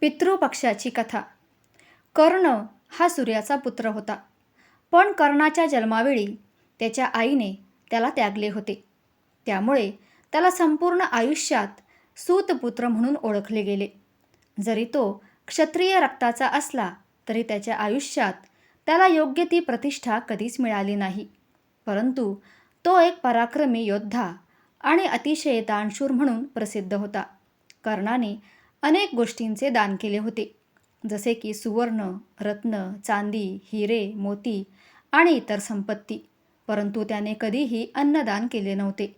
पितृपक्षाची कथा. कर्ण हा सूर्याचा पुत्र होता. पण कर्णाच्या जन्मावेळी त्याच्या आईने त्याला त्यागले होते. त्यामुळे त्याला संपूर्ण आयुष्यात सूतपुत्र म्हणून ओळखले गेले. जरी तो क्षत्रिय रक्ताचा असला तरी त्याच्या आयुष्यात त्याला योग्य ती प्रतिष्ठा कधीच मिळाली नाही. परंतु तो एक पराक्रमी योद्धा आणि अतिशय दानशूर म्हणून प्रसिद्ध होता. कर्णाने अनेक गोष्टींचे दान केले होते. जसे की सुवर्ण रत्न चांदी हिरे मोती आणि इतर संपत्ती. परंतु त्याने कधीही अन्नदान केले नव्हते.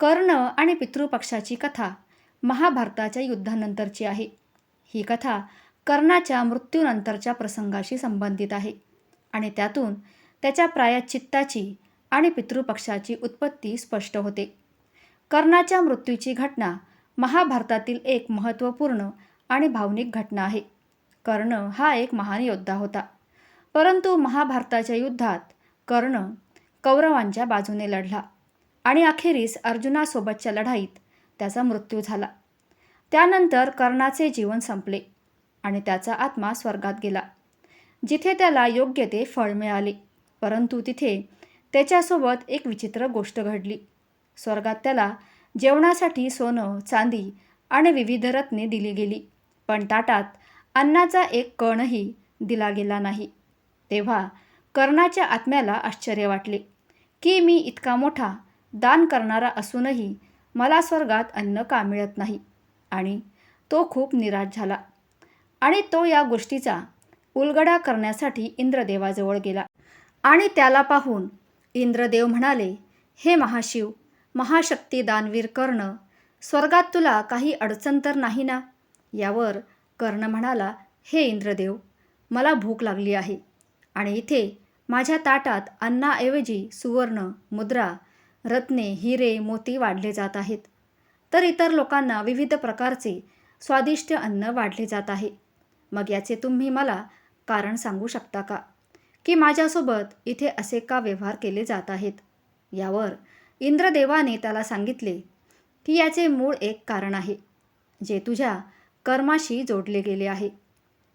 कर्ण आणि पितृपक्षाची कथा महाभारताच्या युद्धानंतरची आहे. ही कथा कर्णाच्या मृत्यूनंतरच्या प्रसंगाशी संबंधित आहे आणि त्यातून त्याच्या प्रायश्चित्ताची आणि पितृपक्षाची उत्पत्ती स्पष्ट होते. कर्णाच्या मृत्यूची घटना महाभारतातील एक महत्त्वपूर्ण आणि भावनिक घटना आहे. कर्ण हा एक महान योद्धा होता. परंतु महाभारताच्या युद्धात कर्ण कौरवांच्या बाजूने लढला आणि अखेरीस अर्जुनासोबतच्या लढाईत त्याचा मृत्यू झाला. त्यानंतर कर्णाचे जीवन संपले आणि त्याचा आत्मा स्वर्गात गेला. जिथे त्याला योग्य ते फळ मिळाले परंतु तिथे त्याच्यासोबत एक विचित्र गोष्ट घडली. स्वर्गात त्याला जेवणासाठी सोनं चांदी आणि विविध रत्ने दिली गेली. पण ताटात अन्नाचा एक कणही दिला गेला नाही. तेव्हा कर्णाच्या आत्म्याला आश्चर्य वाटले की मी इतका मोठा दान करणारा असूनही मला स्वर्गात अन्न का मिळत नाही? आणि तो खूप निराश झाला आणि तो या गोष्टीचा उलगडा करण्यासाठी इंद्रदेवाजवळ गेला. आणि त्याला पाहून इंद्रदेव म्हणाले हे महाशिव महाशक्ती दानवीर कर्ण स्वर्गात तुला काही अडचण तर नाही ना? यावर कर्ण म्हणाला हे इंद्रदेव मला भूक लागली आहे आणि इथे माझ्या ताटात अन्नाऐवजी सुवर्ण मुद्रा रत्ने हिरे मोती वाढले जात आहेत. तर इतर लोकांना विविध प्रकारचे स्वादिष्ट अन्न वाढले जात आहे. मग याचे तुम्ही मला कारण सांगू शकता का? की माझ्यासोबत इथे असे का व्यवहार केले जात आहेत? यावर इंद्रदेवाने त्याला सांगितले की याचे मूळ एक कारण आहे जे तुझ्या कर्माशी जोडले गेले आहे.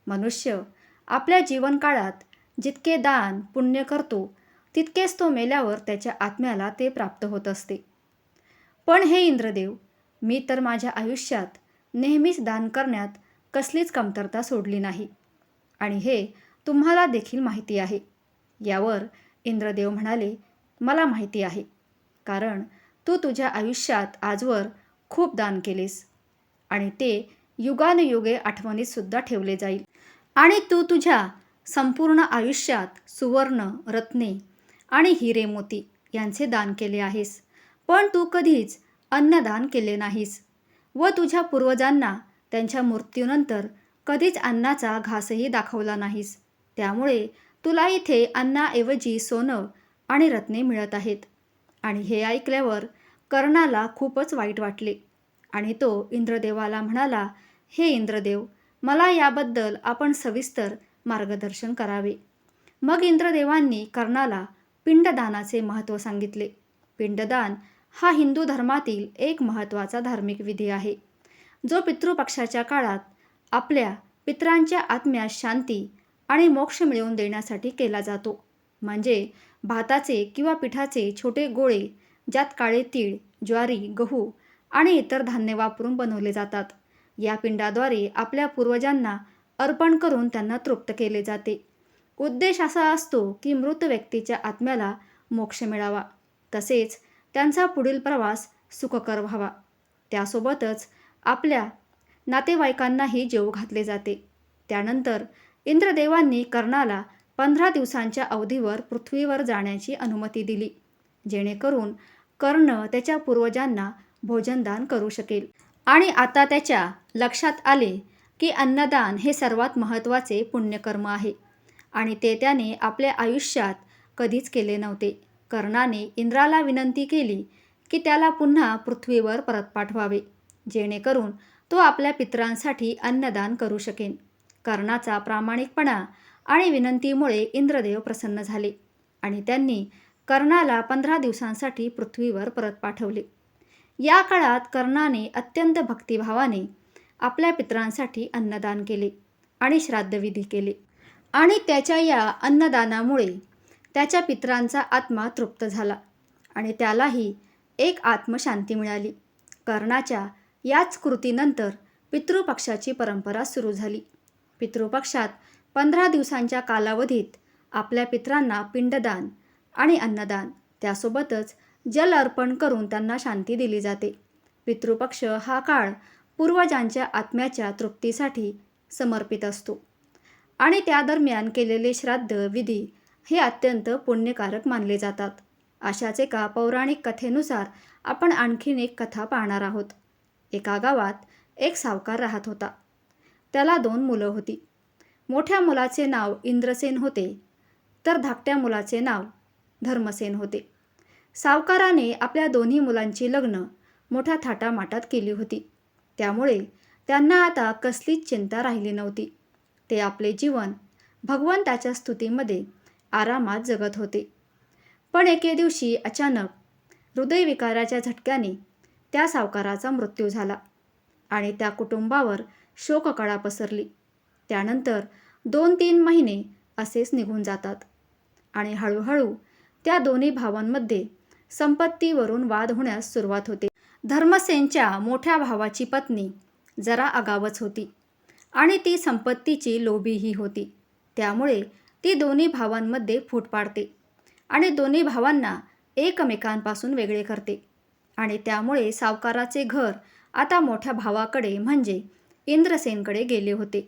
मनुष्य आपल्या जीवनकाळात जितके दान पुण्य करतो तितकेच तो मेल्यावर त्याच्या आत्म्याला ते प्राप्त होत असते. पण हे इंद्रदेव मी तर माझ्या आयुष्यात नेहमीच दान करण्यात कसलीच कमतरता सोडली नाही. आणि हे तुम्हाला देखील माहिती आहे. यावर इंद्रदेव म्हणाले मला माहिती आहे. कारण तू तुझ्या आयुष्यात आजवर खूप दान केलेस. आणि ते युगानुयुगे आठवणीतसुद्धा ठेवले जाईल. आणि तू तुझ्या संपूर्ण आयुष्यात सुवर्ण रत्ने आणि हिरे मोती यांचे दान केले आहेस. पण तू कधीच अन्नदान केले नाहीस व तुझ्या पूर्वजांना त्यांच्या मृत्यूनंतर कधीच अन्नाचा घासही दाखवला नाहीस. त्यामुळे तुला इथे अन्नाऐवजी सोनं आणि रत्ने मिळत आहेत. आणि हे ऐकल्यावर कर्णाला खूपच वाईट वाटले. आणि तो इंद्रदेवाला म्हणाला हे इंद्रदेव मला याबद्दल आपण सविस्तर मार्गदर्शन करावे. मग इंद्रदेवांनी कर्णाला पिंडदानाचे महत्त्व सांगितले. पिंडदान हा हिंदू धर्मातील एक महत्त्वाचा धार्मिक विधी आहे. जो पितृपक्षाच्या काळात आपल्या पितरांच्या आत्म्यास शांती आणि मोक्ष मिळवून देण्यासाठी केला जातो. म्हणजे भाताचे किंवा पिठाचे छोटे गोळे ज्यात काळे तीळ ज्वारी गहू आणि इतर धान्य वापरून बनवले जातात. या पिंडाद्वारे आपल्या पूर्वजांना अर्पण करून त्यांना तृप्त केले जाते. उद्देश असा असतो की मृत व्यक्तीच्या आत्म्याला मोक्ष मिळावा. तसेच त्यांचा पुढील प्रवास सुखकर व्हावा. त्यासोबतच आपल्या नातेवाईकांनाही जेव घातले जाते. त्यानंतर इंद्रदेवांनी कर्णाला पंधरा दिवसांच्या अवधीवर पृथ्वीवर जाण्याची अनुमती दिली जेणेकरून कर्ण त्याच्या पूर्वजांना भोजनदान करू शकेल. आणि आता त्याच्या लक्षात आले की अन्नदान हे सर्वात महत्त्वाचे पुण्यकर्म आहे आणि ते त्याने आपल्या आयुष्यात कधीच केले नव्हते. कर्णाने इंद्राला विनंती केली की त्याला पुन्हा पृथ्वीवर परत पाठवावे जेणेकरून तो आपल्या पितरांसाठी अन्नदान करू शकेन. कर्णाचा प्रामाणिकपणा आणि विनंतीमुळे इंद्रदेव प्रसन्न झाले आणि त्यांनी कर्णाला पंधरा दिवसांसाठी पृथ्वीवर परत पाठवले. या काळात कर्णाने अत्यंत भक्तिभावाने आपल्या पितरांसाठी अन्नदान केले आणि श्राद्धविधी केले आणि त्याच्या या अन्नदानामुळे त्याच्या पितरांचा आत्मा तृप्त झाला आणि त्यालाही एक आत्मशांती मिळाली. कर्णाच्या याच कृतीनंतर पितृपक्षाची परंपरा सुरू झाली. पितृपक्षात पंधरा दिवसांच्या कालावधीत आपल्या पितरांना पिंडदान आणि अन्नदान त्यासोबतच जल अर्पण करून त्यांना शांती दिली जाते. पितृपक्ष हा काळ पूर्वजांच्या आत्म्याच्या तृप्तीसाठी समर्पित असतो आणि त्या दरम्यान केलेले श्राद्ध विधी हे अत्यंत पुण्यकारक मानले जातात. अशाच एका पौराणिक कथेनुसार आपण आणखीन एक कथा पाहणार आहोत. एका गावात एक सावकार राहत होता. त्याला दोन मुलं होती. मोठ्या मुलाचे नाव इंद्रसेन होते तर धाकट्या मुलाचे नाव धर्मसेन होते. सावकाराने आपल्या दोन्ही मुलांची लग्न मोठ्या थाटामाटात केली होती. त्यामुळे त्यांना आता कसलीच चिंता राहिली नव्हती. ते आपले जीवन भगवंताच्या स्तुतीमध्ये आरामात जगत होते. पण एके दिवशी अचानक हृदयविकाराच्या झटक्याने त्या सावकाराचा मृत्यू झाला आणि त्या कुटुंबावर शोककळा पसरली. त्यानंतर दोन तीन महिने असेच निघून जातात. आणि हळूहळू त्या दोन्ही भावांमध्ये संपत्तीवरून वाद होण्यास सुरुवात होते. धर्मसेनच्या मोठ्या भावाची पत्नी जरा आगावच होती आणि ती संपत्तीची लोभीही होती. त्यामुळे ती दोन्ही भावांमध्ये फूट पाडते आणि दोन्ही भावांना एकमेकांपासून वेगळे करते. आणि त्यामुळे सावकाराचे घर आता मोठ्या भावाकडे म्हणजे इंद्रसेनकडे गेले होते.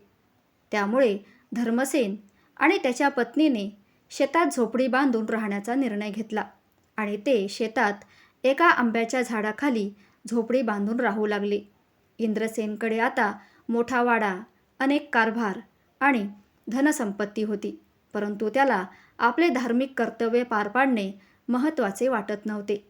त्यामुळे धर्मसेन आणि त्याच्या पत्नीने शेतात झोपडी बांधून राहण्याचा निर्णय घेतला आणि ते शेतात एका आंब्याच्या झाडाखाली झोपडी बांधून राहू लागले. इंद्रसेनकडे आता मोठा वाडा अनेक कारभार आणि धनसंपत्ती होती परंतु त्याला आपले धार्मिक कर्तव्य पार पाडणे महत्त्वाचे वाटत नव्हते.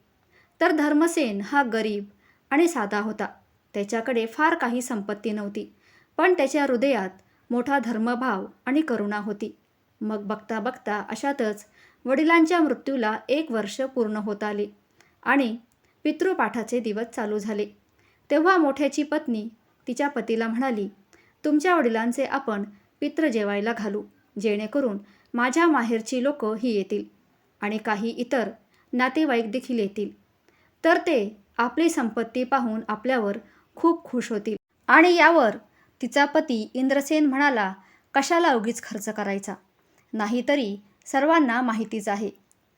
तर धर्मसेन हा गरीब आणि साधा होता. त्याच्याकडे फार काही संपत्ती नव्हती पण त्याच्या हृदयात मोठा धर्मभाव आणि करुणा होती. मग बघता बघता अशातच वडिलांच्या मृत्यूला एक वर्ष पूर्ण होत आले आणि पितृपाठाचे दिवस चालू झाले. तेव्हा मोठ्याची पत्नी तिच्या पतीला म्हणाली तुमच्या वडिलांचे आपण पित्र जेवायला घालू जेणेकरून माझ्या माहेरची लोक ही येतील आणि काही इतर नातेवाईक देखील येतील. तर ते आपली संपत्ती पाहून आपल्यावर खूप खुश होतील आणि यावर तिचा पती इंद्रसेन म्हणाला कशाला उगीच खर्च करायचा? नाहीतरी सर्वांना माहितीच आहे.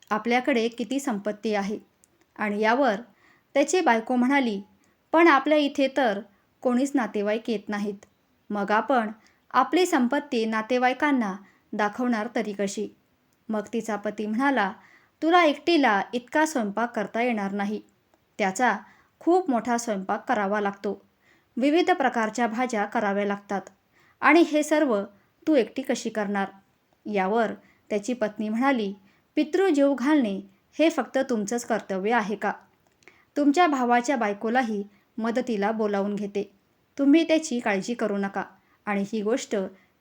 आपल्याकडे किती संपत्ती आहे. आणि यावर त्याची बायको म्हणाली पण आपल्या इथे तर कोणीच नातेवाईक येत नाहीत. मग आपण आपली संपत्ती नातेवाईकांना दाखवणार तरी कशी मग तिचा पती म्हणाला तुला एकटीला इतका स्वयंपाक करता येणार नाही. त्याचा खूप मोठा स्वयंपाक करावा लागतो. विविध प्रकारच्या भाज्या कराव्या लागतात. आणि हे सर्व तू एकटी कशी करणार? यावर त्याची पत्नी म्हणाली पितृ जीव घालणे हे फक्त तुमचंच कर्तव्य आहे का? तुमच्या भावाच्या बायकोलाही मदतीला बोलावून घेते. तुम्ही त्याची काळजी करू नका. आणि ही गोष्ट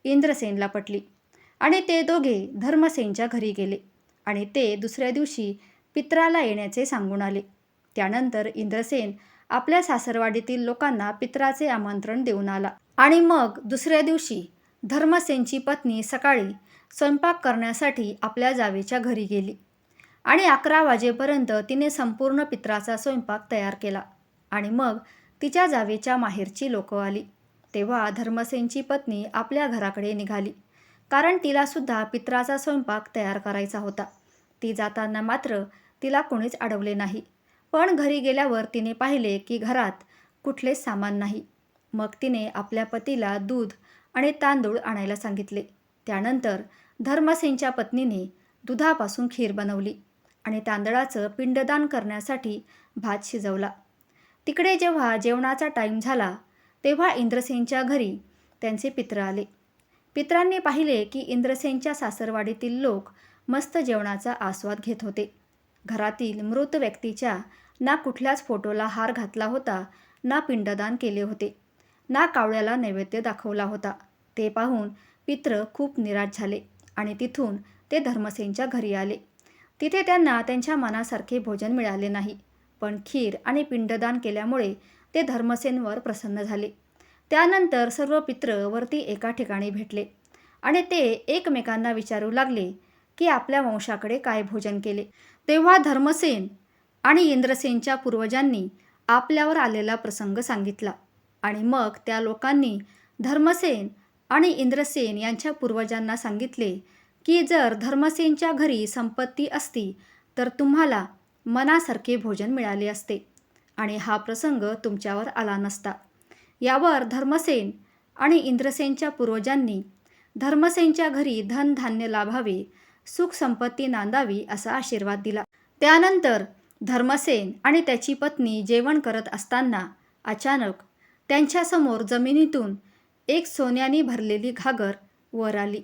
इंद्रसेनला पटली. आणि ते दोघे धर्मसेनच्या घरी गेले. आणि ते दुसऱ्या दिवशी पित्राला येण्याचे सांगून आले. त्यानंतर इंद्रसेन आपल्या सासरवाडीतील लोकांना पित्राचे आमंत्रण देऊन आला. आणि मग दुसऱ्या दिवशी धर्मसेनची पत्नी सकाळी स्वयंपाक करण्यासाठी आपल्या जावेच्या घरी गेली. आणि अकरा वाजेपर्यंत तिने संपूर्ण पित्राचा स्वयंपाक तयार केला. आणि मग तिच्या जावेच्या माहेरची लोकं आली. तेव्हा धर्मसेनची पत्नी आपल्या घराकडे निघाली. कारण तिलासुद्धा पित्राचा स्वयंपाक तयार करायचा होता. ती जाताना मात्र तिला कोणीच अडवले नाही. पण घरी गेल्यावर तिने पाहिले की घरात कुठलेच सामान नाही. मग तिने आपल्या पतीला दूध आणि तांदूळ आणायला सांगितले. त्यानंतर धर्मसेनच्या पत्नीने दुधापासून खीर बनवली आणि तांदळाचं पिंडदान करण्यासाठी भात शिजवला. तिकडे जेव्हा जेवणाचा टाईम झाला तेव्हा इंद्रसेनच्या घरी त्यांचे पित्र आले. पित्रांनी पाहिले की इंद्रसेनच्या सासरवाडीतील लोक मस्त जेवणाचा आस्वाद घेत होते. घरातील मृत व्यक्तीच्या ना कुठल्याच फोटोला हार घातला होता ना पिंडदान केले होते ना कावळ्याला नैवेद्य दाखवला होता. ते पाहून पित्र खूप निराश झाले आणि तिथून ते धर्मसेनच्या घरी आले. तिथे त्यांना त्यांच्या मनासारखे भोजन मिळाले नाही पण खीर आणि पिंडदान केल्यामुळे ते धर्मसेनवर प्रसन्न झाले. त्यानंतर सर्व पित्र वरती एका ठिकाणी भेटले आणि ते एकमेकांना विचारू लागले की आपल्या वंशाकडे काय भोजन केले. तेव्हा धर्मसेन आणि इंद्रसेनच्या पूर्वजांनी आपल्यावर आलेला प्रसंग सांगितला. आणि मग त्या लोकांनी धर्मसेन आणि इंद्रसेन यांच्या पूर्वजांना सांगितले की जर धर्मसेनच्या घरी संपत्ती असती तर तुम्हाला मनासारखे भोजन मिळाले असते आणि हा प्रसंग तुमच्यावर आला नसता. यावर धर्मसेन आणि इंद्रसेनच्या पूर्वजांनी धर्मसेनच्या घरी धनधान्य लाभावे सुख संपत्ती नांदावी असा आशीर्वाद दिला. त्यानंतर धर्मसेन आणि त्याची पत्नी जेवण करत असताना अचानक त्यांच्यासमोर जमिनीतून एक सोन्याने भरलेली घागर वर आली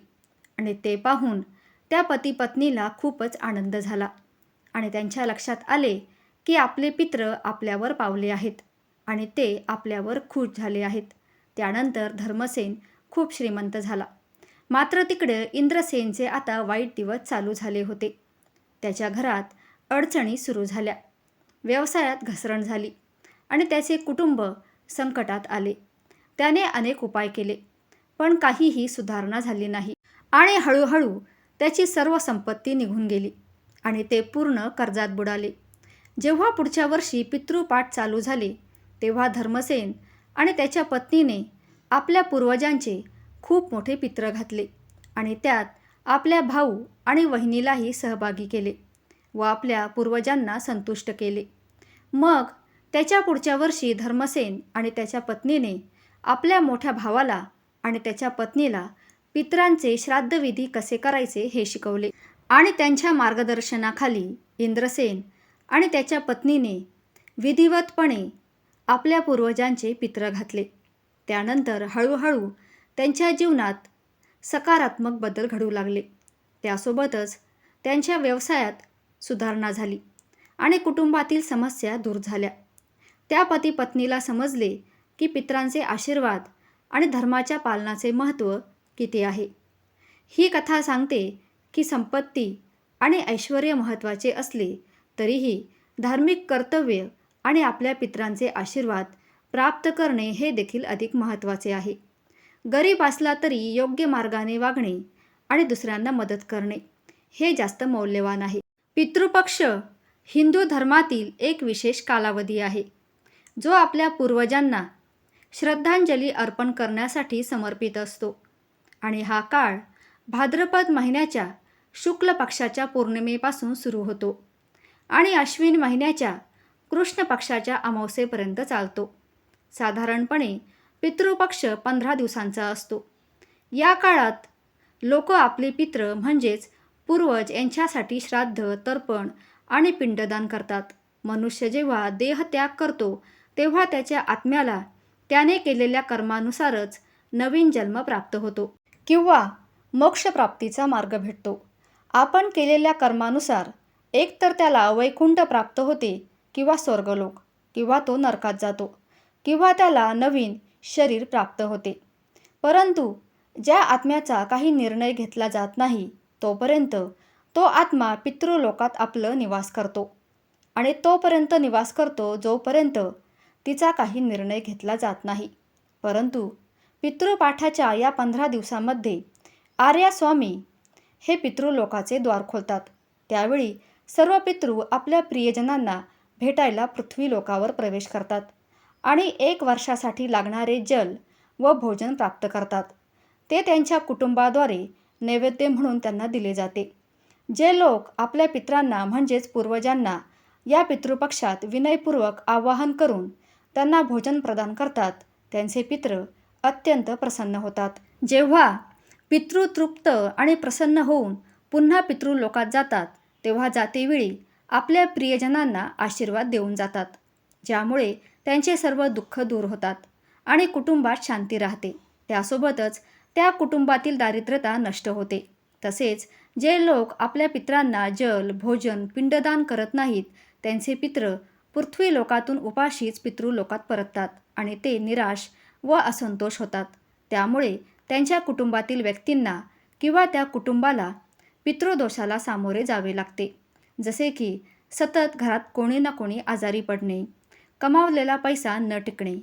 आणि ते पाहून त्या पती पत्नीला खूपच आनंद झाला आणि त्यांच्या लक्षात आले की आपले पित्र आपल्यावर पावले आहेत आणि ते आपल्यावर खुश झाले आहेत. त्यानंतर धर्मसेन खूप श्रीमंत झाला. मात्र तिकडे इंद्रसेनचे आता वाईट दिवस चालू झाले होते. त्याच्या घरात अडचणी सुरू झाल्या. व्यवसायात घसरण झाली आणि त्याचे कुटुंब संकटात आले. त्याने अनेक उपाय केले पण काहीही सुधारणा झाली नाही आणि हळूहळू त्याची सर्व संपत्ती निघून गेली आणि ते पूर्ण कर्जात बुडाले. जेव्हा पुढच्या वर्षी पितृपाठ चालू झाले तेव्हा धर्मसेन आणि त्याच्या पत्नीने आपल्या पूर्वजांचे खूप मोठे पित्र घातले आणि त्यात आपल्या भाऊ आणि वहिनीलाही सहभागी केले. व आपल्या पूर्वजांना संतुष्ट केले. मग त्याच्या पुढच्या वर्षी धर्मसेन आणि त्याच्या पत्नीने आपल्या मोठ्या भावाला आणि त्याच्या पत्नीला पित्रांचे श्राद्धविधी कसे करायचे हे शिकवले आणि त्यांच्या मार्गदर्शनाखाली इंद्रसेन आणि त्याच्या पत्नीने विधिवतपणे आपल्या पूर्वजांचे पित्र घातले. त्यानंतर हळूहळू त्यांच्या जीवनात सकारात्मक बदल घडू लागले. त्यासोबतच त्यांच्या व्यवसायात सुधारणा झाली आणि कुटुंबातील समस्या दूर झाल्या. त्या पती पत्नीला समजले की पित्रांचे आशीर्वाद आणि धर्माच्या पालनाचे महत्त्व किती आहे. ही कथा सांगते की संपत्ती आणि ऐश्वर महत्त्वाचे असले तरीही धार्मिक कर्तव्य आणि आपल्या पित्रांचे आशीर्वाद प्राप्त करणे हे देखील अधिक महत्त्वाचे आहे. गरीब असला तरी योग्य मार्गाने वागणे आणि दुसऱ्यांना मदत करणे हे जास्त मौल्यवान आहे. पितृपक्ष हिंदू धर्मातील एक विशेष कालावधी आहे जो आपल्या पूर्वजांना श्रद्धांजली अर्पण करण्यासाठी समर्पित असतो. आणि हा काळ भाद्रपद महिन्याच्या शुक्ल पक्षाच्या पौर्णिमेपासून सुरू होतो आणि अश्विन महिन्याच्या कृष्ण पक्षाच्या अमावस्येपर्यंत चालतो. साधारणपणे पितृपक्ष पंधरा दिवसांचा असतो. या काळात लोक आपले पित्र म्हणजेच पूर्वज यांच्यासाठी श्राद्ध तर्पण आणि पिंडदान करतात. मनुष्य जेव्हा देहत्याग करतो तेव्हा त्याच्या आत्म्याला त्याने केलेल्या कर्मानुसारच नवीन जन्म प्राप्त होतो किंवा मोक्षप्राप्तीचा मार्ग भेटतो. आपण केलेल्या कर्मानुसार एकतर त्याला वैकुंठ प्राप्त होते किंवा स्वर्गलोक किंवा तो नरकात जातो किंवा त्याला नवीन शरीर प्राप्त होते. परंतु ज्या आत्म्याचा काही निर्णय घेतला जात नाही तोपर्यंत तो आत्मा पितृलोकात आपलं निवास करतो. आणि तोपर्यंत निवास करतो जोपर्यंत तिचा काही निर्णय घेतला जात नाही. परंतु पितृपाठाच्या या पंधरा दिवसामध्ये आर्यास्वामी हे पितृलोकाचे द्वार खोलतात. त्यावेळी सर्व पितृ आपल्या प्रियजनांना भेटायला पृथ्वीलोकावर प्रवेश करतात आणि एक वर्षासाठी लागणारे जल व भोजन प्राप्त करतात. ते त्यांच्या कुटुंबाद्वारे नैवेद्य म्हणून त्यांना दिले जाते. जे लोक आपल्या पित्रांना म्हणजेच पूर्वजांना या पितृपक्षात विनयपूर्वक आवाहन करून त्यांना भोजन प्रदान करतात त्यांचे पित्र अत्यंत प्रसन्न होतात. जेव्हा पितृ तृप्त आणि प्रसन्न होऊन पुन्हा पितृलोकात जातात तेव्हा जातेवेळी आपल्या प्रियजनांना आशीर्वाद देऊन जातात ज्यामुळे त्यांचे सर्व दुःख दूर होतात आणि कुटुंबात शांती राहते. त्यासोबतच त्या कुटुंबातील दारिद्रता नष्ट होते. तसेच जे लोक आपल्या पित्रांना जल भोजन पिंडदान करत नाहीत त्यांचे पित्र पृथ्वी लोकातून उपाशीच पितृलोकात परततात आणि ते निराश व असंतोष होतात. त्यामुळे त्यांच्या कुटुंबातील व्यक्तींना किंवा त्या कुटुंबाला पितृदोषाला सामोरे जावे लागते. जसे की सतत घरात कोणी ना कोणी आजारी पडणे कमावलेला पैसा न टिकणे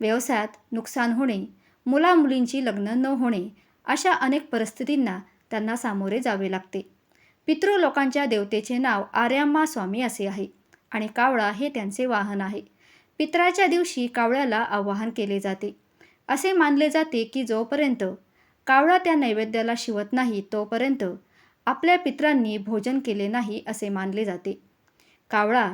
व्यवसायात नुकसान होणे मुलामुलींची लग्न न होणे अशा अनेक परिस्थितींना त्यांना सामोरे जावे लागते. पितृ लोकांच्या देवतेचे नाव आर्याम्मा स्वामी असे आहे आणि कावळा हे त्यांचे वाहन आहे. पित्राच्या दिवशी कावळ्याला आवाहन केले जाते. असे मानले जाते की जोपर्यंत कावळा त्या नैवेद्याला शिवत नाही तोपर्यंत आपल्या पित्रांनी भोजन केले नाही असे मानले जाते. कावळा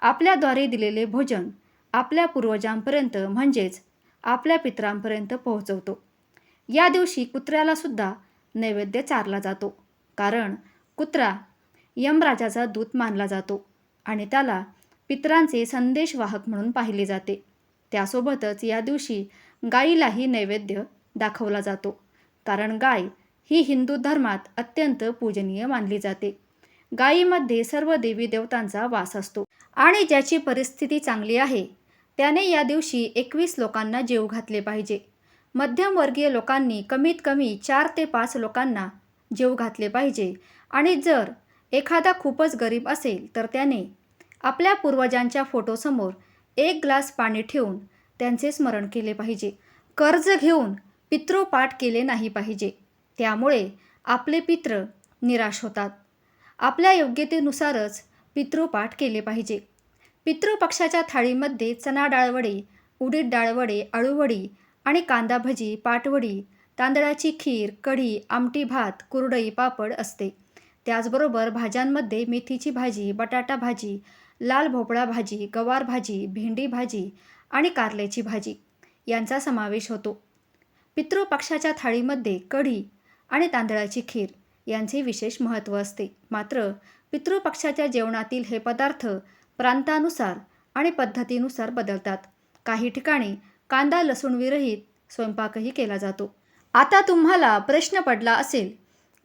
आपल्याद्वारे दिलेले भोजन आपल्या पूर्वजांपर्यंत म्हणजेच आपल्या पित्रांपर्यंत पोहोचवतो. या दिवशी कुत्र्यालासुद्धा नैवेद्य चारला जातो. कारण कुत्रा यमराजाचा दूत मानला जातो आणि त्याला पित्रांचे संदेशवाहक म्हणून पाहिले जाते. त्यासोबतच या दिवशी गायीलाही नैवेद्य दाखवला जातो. कारण गाय ही हिंदू धर्मात अत्यंत पूजनीय मानली जाते. गायीमध्ये सर्व देवी देवतांचा वास असतो आणि ज्याची परिस्थिती चांगली आहे त्याने या दिवशी एकवीस लोकांना जेव घातले पाहिजे. मध्यमवर्गीय लोकांनी कमीत कमी चार ते पाच लोकांना जेव घातले पाहिजे. आणि जर एखादा खूपच गरीब असेल तर त्याने आपल्या पूर्वजांच्या फोटोसमोर एक ग्लास पाणी ठेवून त्यांचे स्मरण केले पाहिजे. कर्ज घेऊन पितृपाठ केले नाही पाहिजे. त्यामुळे आपले पित्र निराश होतात. आपल्या योग्यतेनुसारच पितृपाठ केले पाहिजे. पितृपक्षाच्या थाळीमध्ये चणा डाळवडे उडीद डाळवडे अळूवडी आणि कांदा भजी पाटवडी तांदळाची खीर कढी आमटी भात कुरडई पापड असते. त्याचबरोबर भाज्यांमध्ये मेथीची भाजी बटाटा भाजी लाल भोपळा भाजी गवार भाजी भेंडी भाजी आणि कारल्याची भाजी यांचा समावेश होतो. पितृपक्षाच्या थाळीमध्ये कढी आणि तांदळाची खीर यांचे विशेष महत्त्व असते. मात्र पितृपक्षाच्या जेवणातील हे पदार्थ प्रांतानुसार आणि पद्धतीनुसार बदलतात. काही ठिकाणी कांदा लसूण विरहित स्वयंपाकही केला जातो. आता तुम्हाला प्रश्न पडला असेल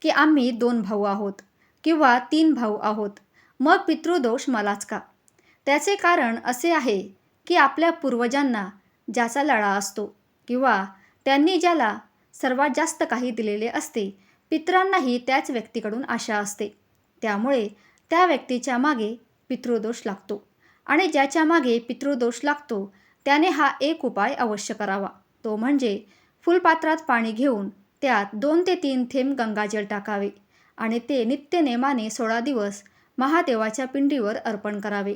की आम्ही दोन भाऊ आहोत किंवा तीन भाऊ आहोत मग पितृदोष मलाच का? त्याचे कारण असे आहे की आपल्या पूर्वजांना ज्याचा लळा असतो किंवा त्यांनी ज्याला सर्वात जास्त काही दिलेले असते पित्रांनाही त्याच व्यक्तीकडून आशा असते. त्यामुळे त्या व्यक्तीच्या मागे पितृदोष लागतो. आणि ज्याच्या मागे पितृदोष लागतो त्याने हा एक उपाय अवश्य करावा. तो म्हणजे फुलपात्रात पाणी घेऊन त्यात दोन ते तीन थेंब गंगाजल टाकावे आणि ते नित्यनेमाने सोळा दिवस महादेवाच्या पिंडीवर अर्पण करावे.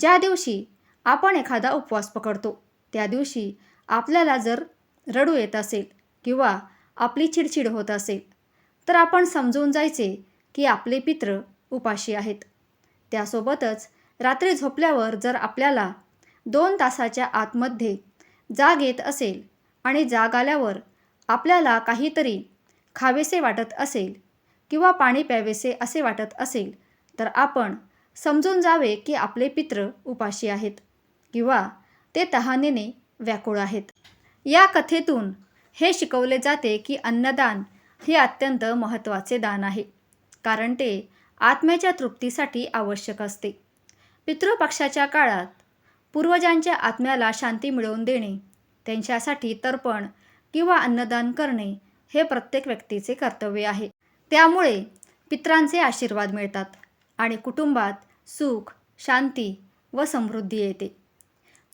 ज्या दिवशी आपण एखादा उपवास पकडतो त्या दिवशी आपल्याला जर रडू येत असेल किंवा आपली चिडचिड होत असेल तर आपण समजून जायचे की आपले पित्र उपाशी आहेत. त्यासोबतच रात्री झोपल्यावर जर आपल्याला दोन तासाच्या आतमध्ये जाग येत असेल आणि जाग आल्यावर आपल्याला काहीतरी खावेसे वाटत असेल किंवा पाणी प्यावेसे असे वाटत असेल तर आपण समजून जावे की आपले पित्र उपाशी आहेत किंवा ते तहानेने व्याकुळ आहेत. या कथेतून हे शिकवले जाते की अन्नदान हे अत्यंत महत्त्वाचे दान आहे कारण ते आत्म्याच्या तृप्तीसाठी आवश्यक असते. पितृपक्षाच्या काळात पूर्वजांच्या आत्म्याला शांती मिळवून देणे त्यांच्यासाठी तर्पण किंवा अन्नदान करणे हे प्रत्येक व्यक्तीचे कर्तव्य आहे. त्यामुळे पित्रांचे आशीर्वाद मिळतात आणि कुटुंबात सुख शांती व समृद्धी येते.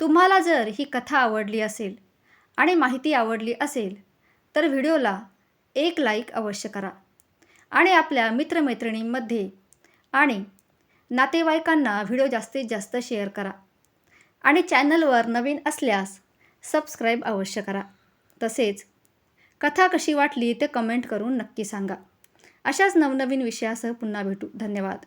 तुम्हाला जर ही कथा आवडली असेल आणि माहिती आवडली असेल तर व्हिडिओला एक लाईक अवश्य करा. आणि आपल्या मित्रमैत्रिणींमध्ये आणि नातेवाईकांना व्हिडिओ जास्तीत जास्त शेअर करा. आणि चॅनलवर नवीन असल्यास सबस्क्राईब अवश्य करा. तसेच कथा कशी वाटली ते कमेंट करून नक्की सांगा. अशाच नवनवीन विषयासह पुन्हा भेटू. धन्यवाद.